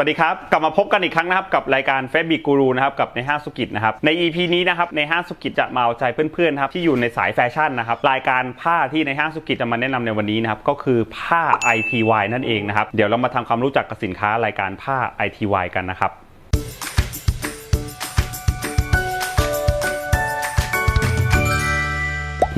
วัสดีครับ กลับมาพบกันอีกครั้งนะครับกับรายการเฟซบิกูรูนะครับกับในห้างสุกิจนะครับใน EP นี้นะครับในห้างสุกิจจะมาเอาใจเพื่อนๆนครับที่อยู่ในสายแฟชั่นนะครับรายการผ้าที่ในห้างสุกิจจะมาแนะนำในวันนี้นะครับก็คือผ้า ITY นั่นเองนะครับเดี๋ยวเรามาทำความรู้จักกับสินค้ารายการผ้า ITY กันนะครับ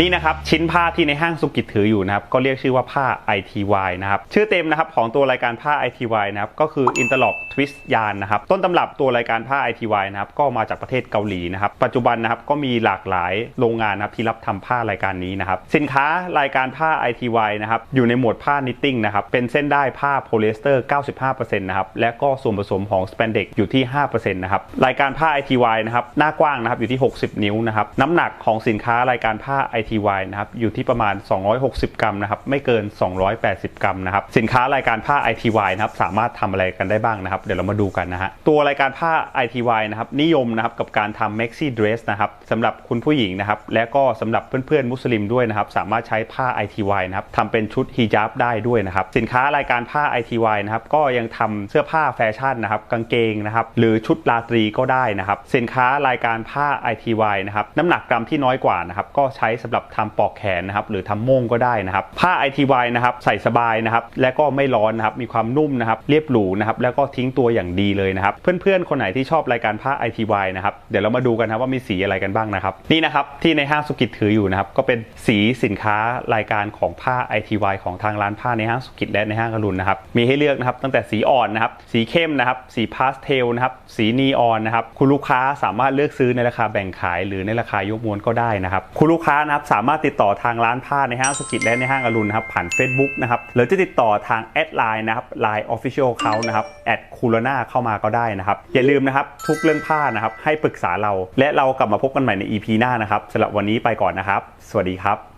นี่นะครับชิ้นผ้าที่ในห้างสุกิจถืออยู่นะครับก็เรียกชื่อว่าผ้า ITY นะครับชื่อเต็มนะครับของตัวรายการผ้า ITY นะครับก็คือ Interlock Twist Yarn นะครับต้นตำรับตัวรายการผ้า ITY นะครับก็มาจากประเทศเกาหลีนะครับปัจจุบันนะครับก็มีหลากหลายโรงงานนะครับที่รับทำผ้ารายการนี้นะครับสินค้ารายการผ้า ITY นะครับอยู่ในหมวดผ้านิตติ้งนะครับเป็นเส้นได้ผ้าโพลีเอสเตอร์ 95%นะครับและก็ส่วนผสมของส p ปนเด็กอยู่ที่ 5%นะครับรายการผ้า ITY นะครับหน้ากว้างนะครับอยู่ที่ 60 นิ้วนะครับน้ำหนักของสินค้ารายการผ้า ITY นะครับอยู่ที่ประมาณ 260 กรัมนะครับไม่เกิน 280 กรัมนะครับสินค้ารายการผ้า ITY นะครับสามารถทำอะไรกันได้บ้างนะครับเดี๋ยวเรามาดูกันนะฮะตัวรายการผ้า ITY นะครับนิยมนะครับกับการทำ maxi dress นะครับสำหรับคุณผู้หญิงนะครับและก็สำหรับเพื่อนๆมุสลิมด้วยนะครับสามารถใช้ผ้า ITY นะครับทำเป็นชุดฮิญาบได้ด้วยนะครับสินค้ารายการผ้า ITY นะครับก็ยังทำเสื้อผ้าแฟชั่นนะครับกางเกงนะครับหรือชุดราตรีก็ได้นะครับสินค้ารายการผ้า ITY นะครับน้ำหนักกรัมที่น้อยกว่านะครับก็ใช้สำหรับทำปอกแขนนะครับหรือทำโม่งก็ได้นะครับ ผ้า ITY นะครับใส่สบายนะครับและก็ไม่ร้อนนะครับมีความนุ่มนะครับเรียบหรูนะครับแล้วก็ทิ้งตัวอย่างดีเลยนะครับเพื่อนๆ คนไหนที่ชอบรายการผ้า ITY นะครับเดี๋ยวเรามาดูกันนะว่ามีสีอะไรกันบ้างนะครับนี่นะครับที่ในห้างสุกิจถืออยู่นะครับก็เป็นสีสินค้ารายการของผ้า ITY ของทางร้านผ้าในห้างสุกิจและในห้างอรุณนะครับมีให้เลือกนะครับตั้งแต่สีอ่อนนะครับสีเข้มนะครับสีพาสเทลนะครับสีนีออนนะครับคุณลูกค้าสามารถเลือกซื้อในราคาแบ่งขาย หรือในราคายกมวลก็ได้นะครับคุณลูกค้านะครับสามารถติดต่อทางร้านผ้าในห้างสกิจและในห้างอรุณนะครับผ่าน Facebook นะครับหรือจะติดต่อทางแอดไลน์นะครับ Line Official เขานะครับแอดคูลนาเข้ามาก็ได้นะครับ อย่าลืมนะครับทุกเรื่องผ้านะครับให้ปรึกษาเรา และเรากลับมาพบกันใหม่ใน EP หน้านะครับสำหรับวันนี้ไปก่อนนะครับ สวัสดีครับ